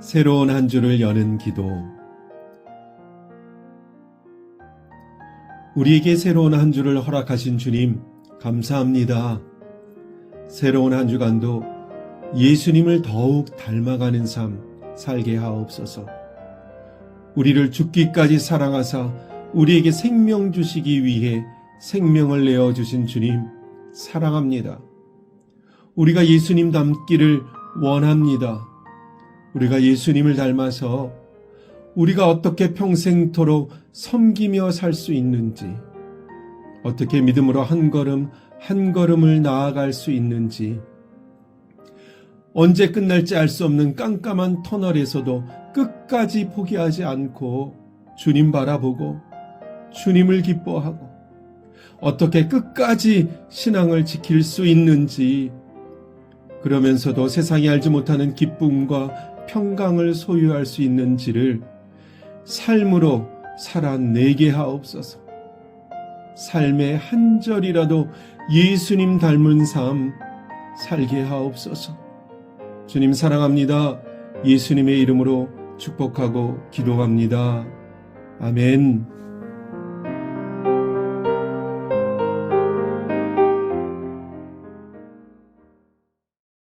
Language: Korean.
새로운 한 주를 여는 기도. 우리에게 새로운 한 주를 허락하신 주님, 감사합니다. 새로운 한 주간도 예수님을 더욱 닮아가는 삶 살게 하옵소서. 우리를 죽기까지 사랑하사 우리에게 생명 주시기 위해 생명을 내어 주신 주님, 사랑합니다. 우리가 예수님 닮기를 원합니다. 우리가 예수님을 닮아서 우리가 어떻게 평생토록 섬기며 살 수 있는지, 어떻게 믿음으로 한 걸음 한 걸음을 나아갈 수 있는지, 언제 끝날지 알 수 없는 깜깜한 터널에서도 끝까지 포기하지 않고 주님 바라보고 주님을 기뻐하고 어떻게 끝까지 신앙을 지킬 수 있는지 그러면서도 세상이 알지 못하는 기쁨과 평강을 소유할 수 있는지를 삶으로 살아내게 하옵소서. 삶의 한 절이라도 예수님 닮은 삶 살게 하옵소서. 주님 사랑합니다. 예수님의 이름으로 축복하고 기도합니다. 아멘.